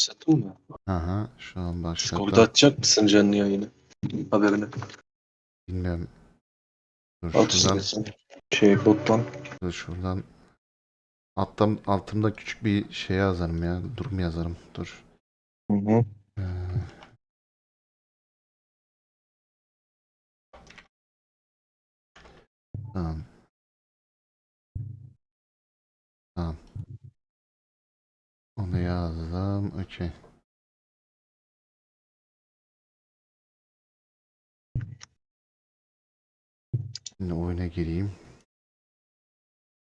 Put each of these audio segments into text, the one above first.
Başlattın mı? Aha şu an başladı. Discord'da atacak mısın canlı yayını? Haberini. Bilmiyorum. Dur At şuradan. Şey bottan. dur şuradan. Alttan, altımda küçük bir şey yazarım ya. Durum yazarım. Dur. Hı hı. Ee. Tamam. Onu yazdım. Okey. Şimdi oyuna gireyim.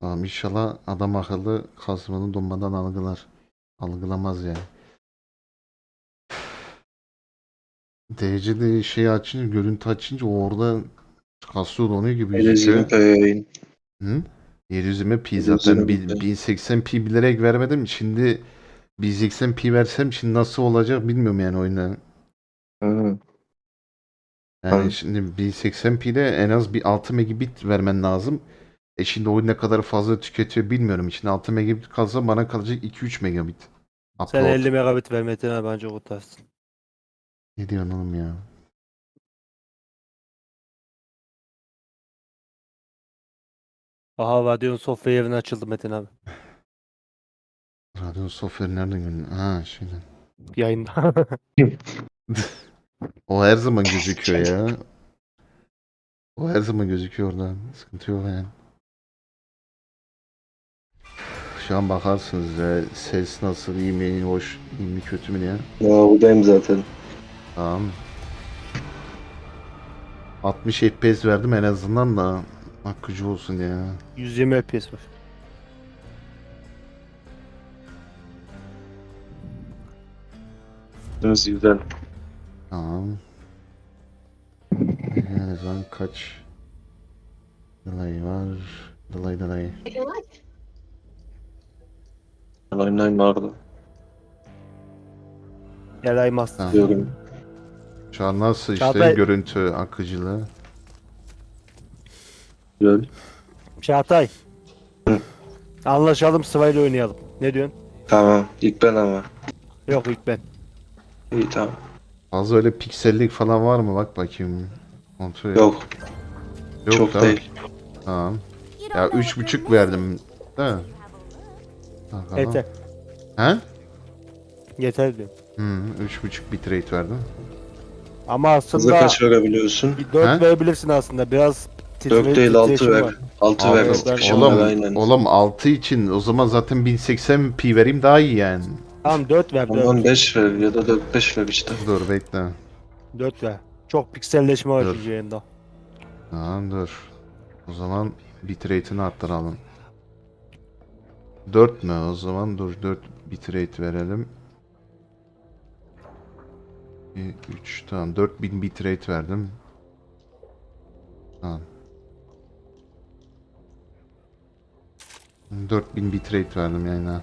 Tamam inşallah adam akıllı kasmanı donmadan algılar. Algılamaz yani. DC'de şey açınca, görüntü açınca orada kasıyor donuyor gibi gözüküyor. 720p yayın. Hı? 720p zaten 720p. 1080p bilerek vermedim. Şimdi 1080p versem şimdi nasıl olacak bilmiyorum yani oyuna. Hı. Yani Tamam. şimdi 1080p'de en az bir 6 megabit vermen lazım. E şimdi oyun ne kadar fazla tüketiyor bilmiyorum. Şimdi 6 megabit kalsa bana kalacak 2-3 megabit. Sen Upload. 50 megabit ver Metin abi bence kurtarsın. Ne diyorsun oğlum ya? Aha Radeon Sofya yerine açıldı Metin abi. Radyo software nereden gördün? Ha şeyden. Yayında. O her zaman gözüküyor ya. O her zaman gözüküyor oradan. Sıkıntı yok yani. Şu an bakarsınız ya. Ses nasıl, iyi mi, hoş, iyi mi, kötü mü diye. Ya buradayım zaten. Tamam. 60 FPS verdim en azından da akıcı olsun ya. 120 FPS var. Deniz güzel. Tamam. Yani zaman kaç delay var? Delay delay. Online vardı. Gel ay master. Tamam. Diyorum. Şu an nasıl işte Çağatay- görüntü akıcılığı? Güzel. Çağatay. Hı. Anlaşalım sırayla oynayalım. Ne diyorsun? Tamam. İlk ben ama. Yok ilk ben. İyi tamam. Fazla öyle piksellik falan var mı? Bak bakayım. Kontrol et. Yok. Yok çok tamam. değil. Tamam. Ya üç buçuk verdim. Değil mi? Bakalım. Yeter. He? Yeter diyorum. Hı, üç buçuk bitrate verdim. Ama Hızı aslında kaç verebiliyorsun? bir 4 He? verebilirsin aslında. Biraz titre, 4 değil 6 titreşim ver. var. 6 Abi, ver. ben- Titreşim oğlum, aynen. oğlum 6 için o zaman zaten 1080p vereyim daha iyi yani. Tamam 4 ver 4. Ondan 5 ver ya da 4 5 ver işte. Dur bekle. 4 ver. Çok pikselleşme var Dur. çünkü yayında. Tamam dur. O zaman bitrate'ini arttıralım. 4 mü? O zaman dur 4 bitrate verelim. 3 tamam 4000 bitrate verdim. Tamam. 4000 bitrate verdim yayına.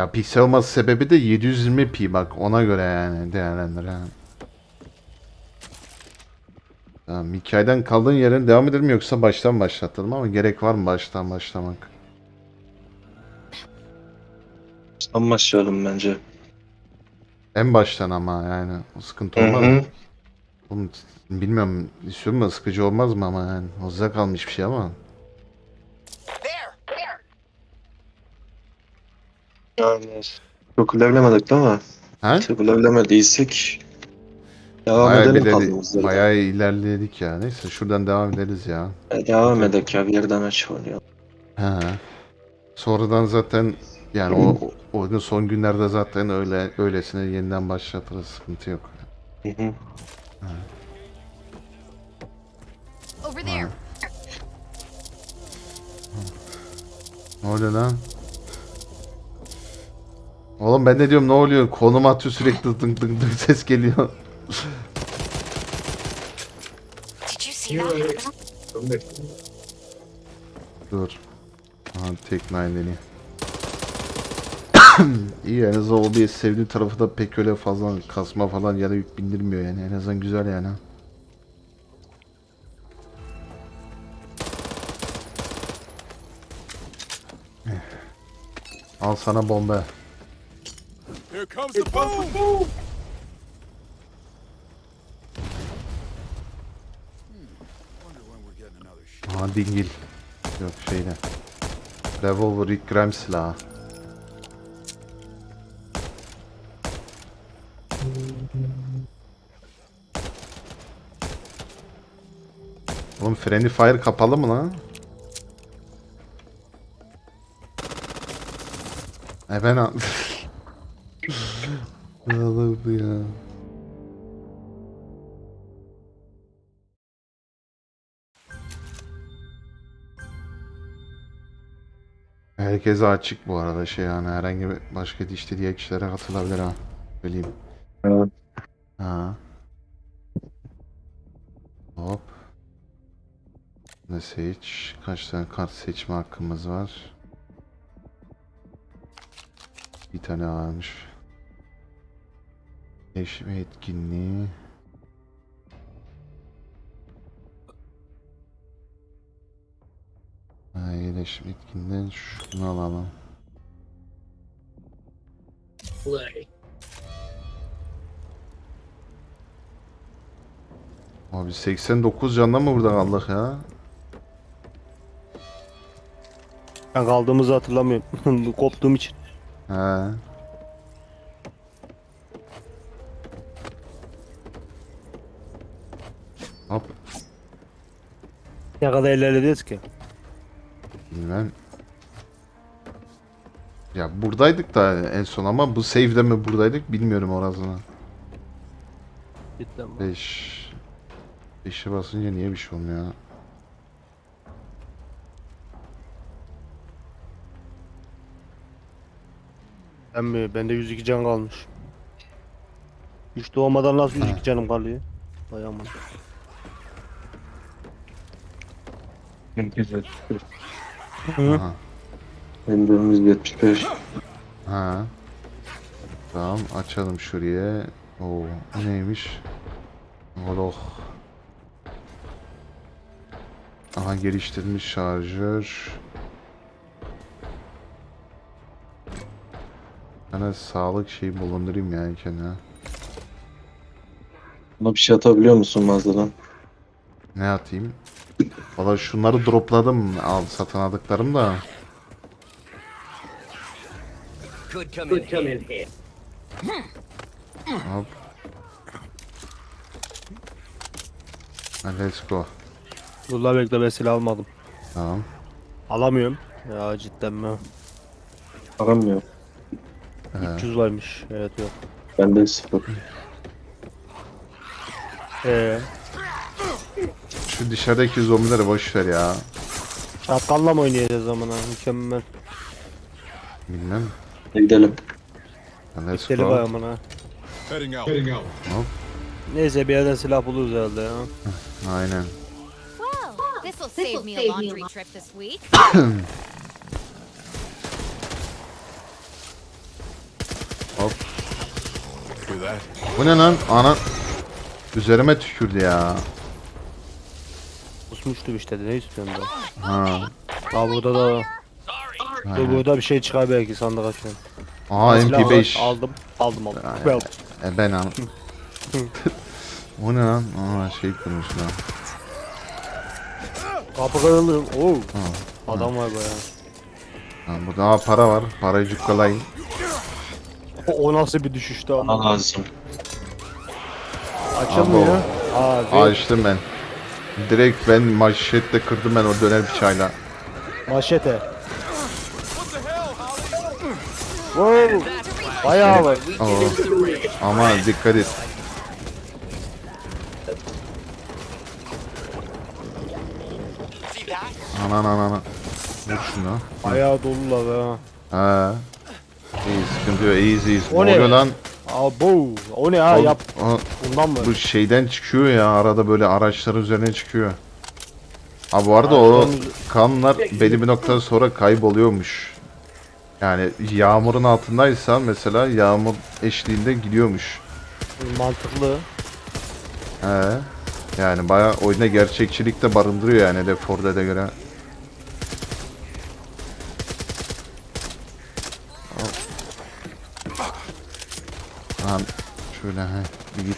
Ya piksel olması sebebi de 720p bak ona göre yani değerlendir ha. Tamam hikayeden kaldığın yerden devam edelim yoksa baştan başlatalım ama gerek var mı baştan başlamak? Sen başlayalım bence. En baştan ama yani o sıkıntı olmaz mı? Oğlum, istiyorum mu sıkıcı olmaz mı ama yani size kalmış bir şey ama. Yani. Çok ilerlemedik değil mi? Ha? Çok ilerlemediysek devam Bayağı, edelim ileri- kaldığımız yerden. bayağı ilerledik ya. Neyse şuradan devam ederiz ya. E, Devam edelim ya bir yerden aç oynayalım. He. Sonradan zaten yani o, o oyunun son günlerde zaten öyle öylesine yeniden başlatırız sıkıntı yok. Hı hı. Over there. Ne oluyor lan? Oğlum ben ne diyorum ne oluyor? Konum atıyor sürekli dınk dınk dınk ses geliyor. Dur. Aha tek nine. İyi en azından o bir sevdiği tarafı da pek öyle fazla kasma falan ya da yük bindirmiyor yani en azından güzel yani. Al sana bomba. Comes the boom! Aha dingil. Yok şeyde. Revolver Rick Grimes silahı. Oğlum Friendly Fire kapalı mı lan? E ben Herkese açık bu arada şey yani herhangi bir başka istediği kişilere katılabilir ha. Söyleyeyim. Evet. Ha. Hop. Ne seç? Kaç tane kart seçme hakkımız var? Bir tane varmış. Eşme etkinliği. İyileşme etkinliğinden şunu alalım. Abi 89 canla mı burada kaldık ya? Ben kaldığımızı hatırlamıyorum. Koptuğum için. He. Hop. Ne kadar ilerlediyoruz ki? Bilmem. Ya buradaydık da en son ama bu save'de mi buradaydık bilmiyorum orasını. Cidden bak. 5 5'e basınca niye bir şey olmuyor? ya? Ben mi? Bende 102 can kalmış. Hiç doğmadan nasıl 102 canım kalıyor? Vay aman. Herkes Hı? Aha. Benim 175. Ha. Tamam açalım şuraya. Oo, bu neymiş? Oh. Aha geliştirilmiş şarjör. Bana sağlık şeyi bulundurayım yani kendime. Buna bir şey atabiliyor musun mağazadan? Ne atayım? Valla şunları dropladım al satın aldıklarım da. Hop. Let's go. Dur la bekle ben silah almadım. Tamam. Alamıyorum. Ya cidden mi? Ee, 300 varmış. Evet yok. Bende sıfır. Eee. Şu dışarıdaki zombileri boş ver ya. Şapkanla mı oynayacağız zaman ha? Mükemmel. Bilmem. Gidelim. Let's Deli var go. aman ha. Heading out. Heading out. Neyse bir yerden silah buluruz herhalde ya. Aynen. Well, this'll save me a laundry trip this week. Hop. Do that. Bu ne lan? Ana. Üzerime tükürdü ya. Kusmuştum işte de ne istiyorsun ben? Ha. Aa burada da Dur burada bir şey çıkar belki sandık açıyorum. Aa var, MP5. Aldım. Aldım aldım. Aynen. Well, E ben al. Bu ne lan? Aa şey kurmuş lan. kapı kırılır. Oo. Ha. Adam var bayağı. Ha, burada aa, para var. Parayı cukkalayın. O, o nasıl bir düşüştü ama. Lazım. Açılmıyor. Aa, Aa açtım ben. Direkt ben maşetle kırdım ben o döner bıçağıyla. Maşete. Wow. Bayağı var. Oo. Ama dikkat et. Anan anan. Vur şunu. Bayağı dolular ha. Ha. İyi sıkıntı yok. Easy. O Ne ne? oluyor lan? Abo. O ne ha O- yap. o- Bundan mı? bu şeyden çıkıyor ya arada böyle araçların üzerine çıkıyor. Ha bu arada o kanlar belli bir noktadan sonra kayboluyormuş. Yani yağmurun altındaysan mesela yağmur eşliğinde gidiyormuş. Mantıklı. He. Yani bayağı oyuna gerçekçilik de barındırıyor yani Left 4 Dead'e göre. Aha, şöyle he, bir git.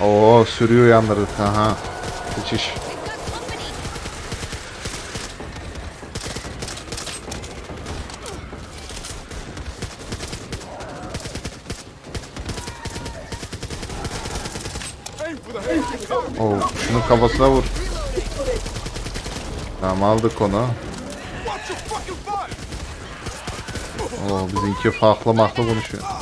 Oo sürüyor yanları. Aha. Head. Oo şunun kafasına vur. Tamam aldık onu. Oo bizimki farklı mahlı konuşuyor.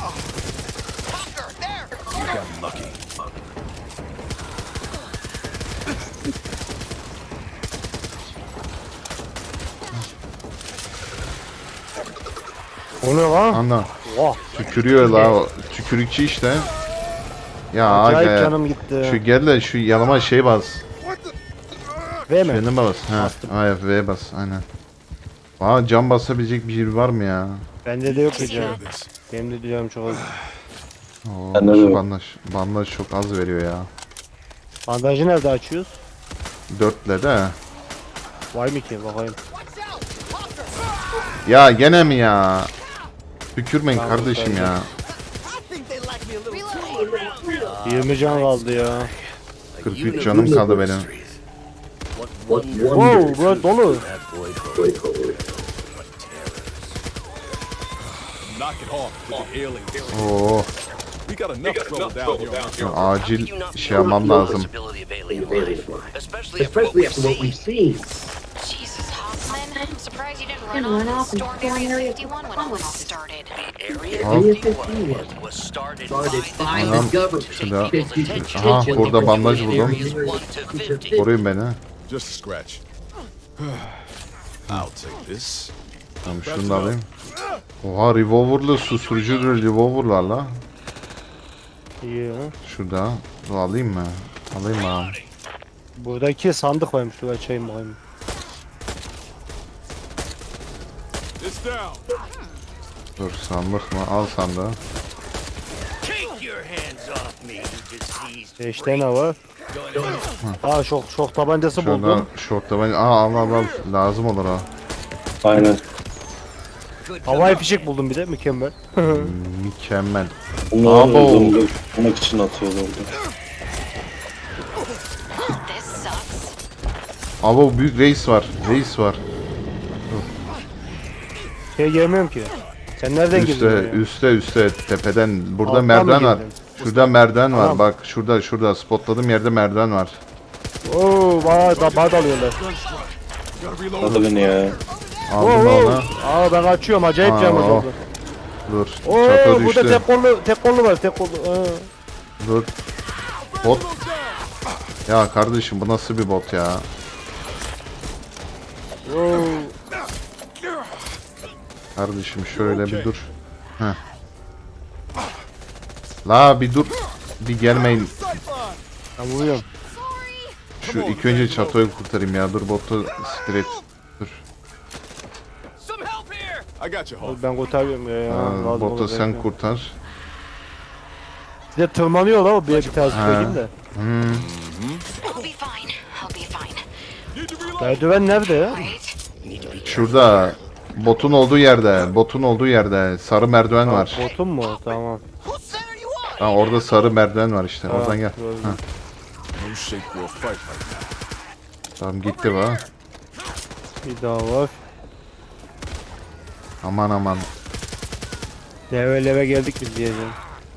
Ana Oha. tükürüyor la. o Tükürükçü işte. Ya Acayip aga. canım gitti. Şu gel de şu yanıma şey bas. Ve mi? Şuna bas. Ha. Bastım. Hayır V bas aynen. Aa cam basabilecek bir yer var mı ya? Bende de yok? This. Benim de diyeceğim çok az. Oo, Bende de şu yok. bandaj, bandaj çok az veriyor ya. Bandajı nerede açıyoruz? Dörtle de. Var mı ki? Bakayım. Ya gene mi ya? Tükürmeyin Tamam, kardeşim tamam. ya. 20 can kaldı ya. 43 canım kaldı benim. Wow, burası dolu. Knock it off with the aliens. Oo, We got enough trouble down here. şu acil şey yapmam lazım. Especially after what we've seen. Jesus, Hoffman. I'm surprised you didn't run off and storm Area 51 when this started. Area Al. 51 was started by Tamam, the government. you Aha, can burada bandaj buldum. areas 1 to 50. Koruyun beni. Just a scratch. I'll take this. Tamam şunu da alayım. Oha revolverlı susturucu revolverlarla. İyi ya. Şurada. Dur alayım mı? Alayım mı? abi? Buradaki sandık varmış. Dur açayım bakayım. It's down. Dur sandık mı? Al sandığı. Diseased 5 tane var. Aa şok şok tabancası Şurada buldum. şortta ben... Aa al al al. Lazım olur ha. Aynen. Havai fişek buldum bir de mükemmel. Mükemmel. Bunları Abo. öldürmek tutmak için atıyorlar orada. This sucks. Abo büyük reis var. Reis var. Şey gelmiyorum ki. Sen nereden Üste, girdin? ya? üste, üste, tepeden. Burada Alttan merdiven var. Şurada merdiven var. Tamam. Bak şurada, şurada. Spotladığım yerde merdiven var. Oo bayağı da bana dalıyorlar. Hadi beni ya. Aldım Oo, onu. Aa ben kaçıyorum acayip Aa, canım o. oldu. Dur. Oo Çato burada tek kollu tek kollu var tek kollu. Aa. Dur. Bot. Ya kardeşim bu nasıl bir bot ya? Oo. Kardeşim şöyle bir dur. Heh. La bir dur. Bir gelmeyin. Ben vuruyorum. Şu ilk önce çatoyu kurtarayım ya. Dur botu et. Dur. Ben kurtarıyorum ya. ya. Ha, lazım botu olur sen belki. kurtar. Bir de tırmanıyor la o bir bir tanesi Ha. söyleyeyim de. Hmm. I'll be fine. I'll be fine. Need to reload. Merdiven nerede ya? Şurada. Botun olduğu yerde. Botun olduğu yerde. Sarı merdiven var. Botun mu? Tamam. Ha, orada sarı merdiven var işte. Oradan gel. gördüm. Ha, No shape for a fight like that. tamam gitti bu. Bir daha var. Aman aman. Leve leve geldik biz diyeceğim.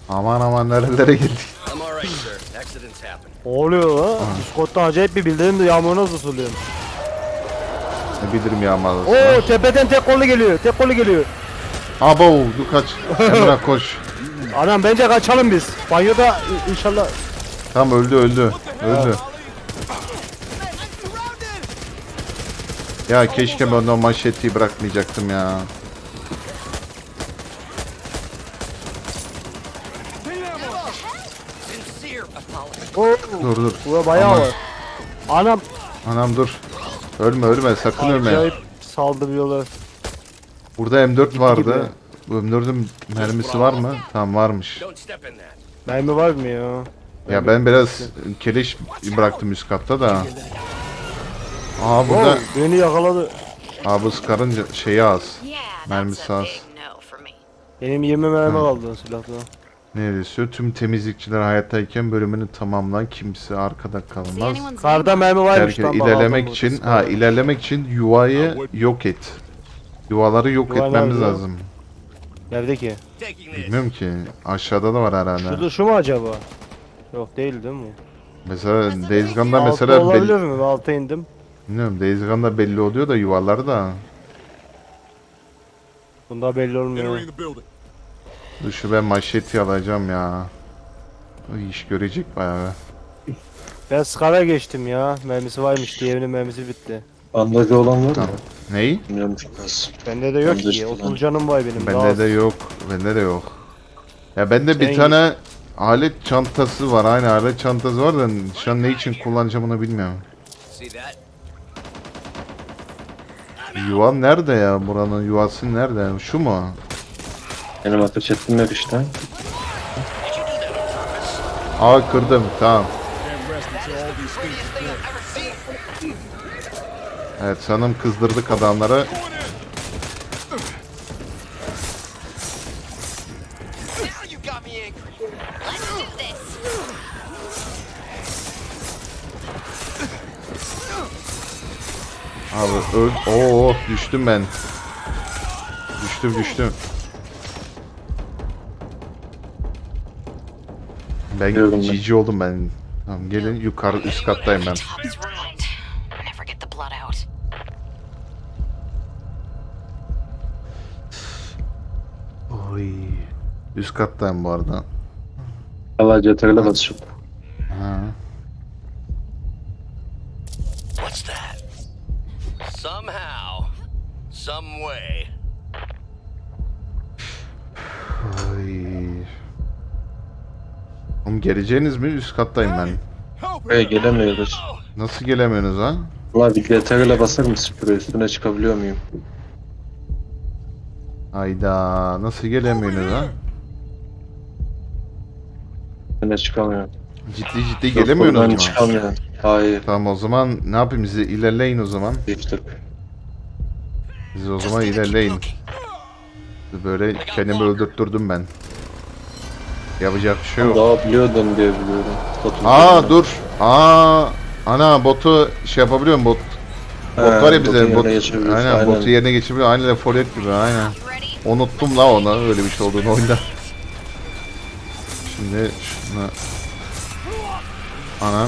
Aman aman nerelere geldik. I'm alright, sir. Accidents happen. Ne oluyor la? Discord'dan acayip bir bildirim de yağmur nasıl suluyor? Ne bilirim ya malası. Oo tepeden tek kollu geliyor. Tek kollu geliyor. Abo dur kaç. Emrah koş. Anam bence kaçalım biz. Banyoda inşallah. Tam öldü öldü. Öldü. Ya keşke ben o manşeti bırakmayacaktım ya. Oo. Dur dur. Bura bayağı Aman. var. Anam Anam dur. Ölme ölme sakın ölme. acayip saldırıyorlar. Burada M4 vardı. gibi. Bu M4'ün mermisi var mı? Tamam varmış. Mermi var mı ya? Ya ben biraz keleş bıraktım üst katta da. Aa burada Oo, beni yakaladı. Aa bu Scar'ın şeyi az. Mermisi az. Benim 20 mermi kaldı silahta. Ne istiyor? Tüm temizlikçiler hayattayken bölümünü tamamlan. Kimse arkada kalmaz. Karda mermi varmış Herkes ilerlemek için ha ilerlemek için yuvayı yok et. Yuvaları yok Yuva etmemiz nerede? lazım. Nerede ki? Bilmiyorum ki. Aşağıda da var herhalde. Şurada şu mu acaba? Yok değil değil mi? Mesela Days Gone'da Altta mesela olabilir belli, mi? Alta indim. bilmiyorum Days Gone'da belli oluyor da yuvaları da. Bunda belli olmuyor. Dur şu ben maşeti alacağım ya. O iş görecek bayağı. Ben Scar'a geçtim ya. Mermisi varmış. Diğerinin mermisi bitti. Bandajı olan var mı? Tamam. Ney? Bilmiyorum çok az. Bende de yok Bende ki. işte 30 lan. canım var benim. Bende de yok. Bende de yok. Ya bende bir Sen- tane alet çantası var. Aynı alet çantası var da şu an ne için kullanacağım onu bilmiyorum. See that? Yuva nerede ya? Buranın yuvası nerede? Şu mu? Benim ateş ettiğim yer işte. Aa kırdım. Tamam. Evet sanırım kızdırdık adamları. Abi öl... Oo düştüm ben. Düştüm düştüm. Ben ben. GG oldum ben. Tamam gelin yukarı üst kattayım ben. Oy. Üst kattayım bu arada. Allah CTRL'e basıyorum. Ha. What's that? Somehow, some way. Geleceğiniz mi? Üst kattayım ben. Buraya gelemiyoruz. Nasıl gelemiyorsunuz ha? Ulan bir CTRL'e basar mısın şuraya üstüne çıkabiliyor muyum? Hayda nasıl gelemiyorsunuz ha? Üstüne çıkamıyorum. Ciddi ciddi Yok, gelemiyorsunuz mu? çıkamıyorum. Hayır. Tamam o zaman ne yapayım size ilerleyin o zaman. Değiştir. Siz o zaman ilerleyin. Böyle kendimi öldürttürdüm ben. Yapacak bir şey yok. Daha biliyordum diye biliyorum. Botun Aa dur. Aa ana botu şey yapabiliyorum bot. Bot He, var ya bize bot. Aynen, botu yerine geçebiliyor. Aynen 4 Dead gibi aynen. Unuttum la onu öyle bir şey olduğunu oyunda. Şimdi şuna Ana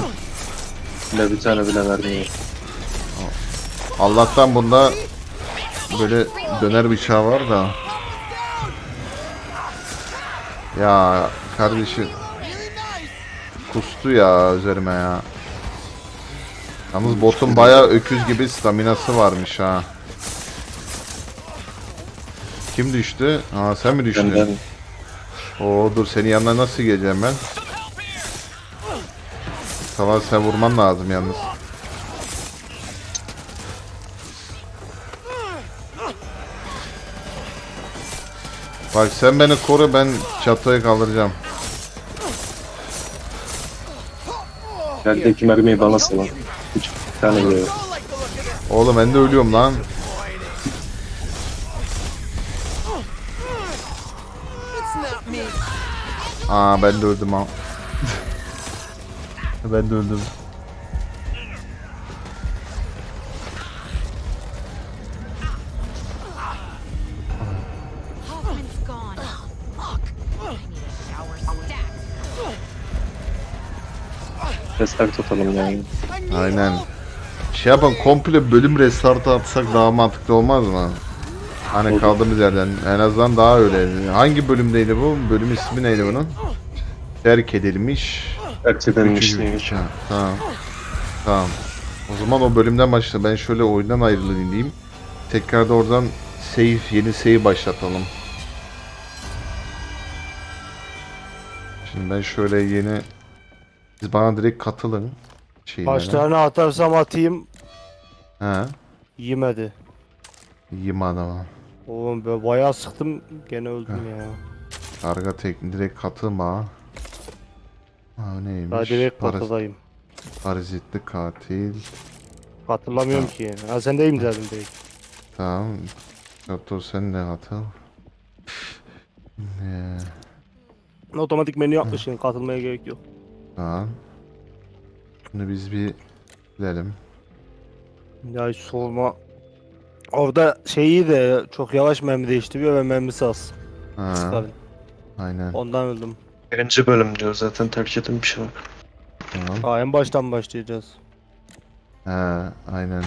Bile bir tane bile vermiyor. Allah'tan bunda böyle döner bıçağı var da. Ya kardeşim kustu ya üzerime ya. Yalnız botun bayağı öküz gibi staminası varmış ha. Kim düştü? Aa sen mi düştün? Benden Oo dur senin yanına nasıl geleceğim ben? Tamam sen vurman lazım yalnız. Bak sen beni koru ben çatıya kaldıracağım. Yerdeki mermiyi bana salın. Hiç bir tane yok. Oğlum ben de ölüyorum lan. Aa ben de öldüm ha. ben de öldüm. Restart atalım yani. Aynen. Şey yapalım komple bölüm restartı atsak daha mantıklı olmaz mı? Hani Olur. kaldığımız yerden en azından daha öyle. Hangi bölümdeydi bu? Bölüm ismi neydi bunun? Terk edilmiş. Neymiş. Ha, Tamam. Tamam. O zaman o bölümden başla. Ben şöyle oyundan ayrılayım diyeyim. Tekrar da oradan save, yeni save başlatalım. Şimdi ben şöyle yeni... Siz bana direkt katılın. Kaç tane atarsam atayım He. yemedi. Yiyeyim adama. Oğlum ben bayağı sıktım gene öldüm ya. Karga tekni direkt katılma. Ha neymiş? Daha direkt Paraz- katılayım. parazitli katil. Hatırlamıyorum ki. Ha sen deyim dedim değil. Tamam. Doktor sen de katıl. Ne? Otomatik menü yapmışsın. Katılmaya gerek yok. Tamam. Şimdi biz bir gidelim. Ya hiç sorma. Orada şeyi de çok yavaş mermi değiştiriyor ve mermisi az. Ha, Tabii. aynen. Ondan öldüm. Birinci bölüm diyor zaten terk edin bir şey yok. Tamam. Aa, en baştan başlayacağız. Ha, aynen.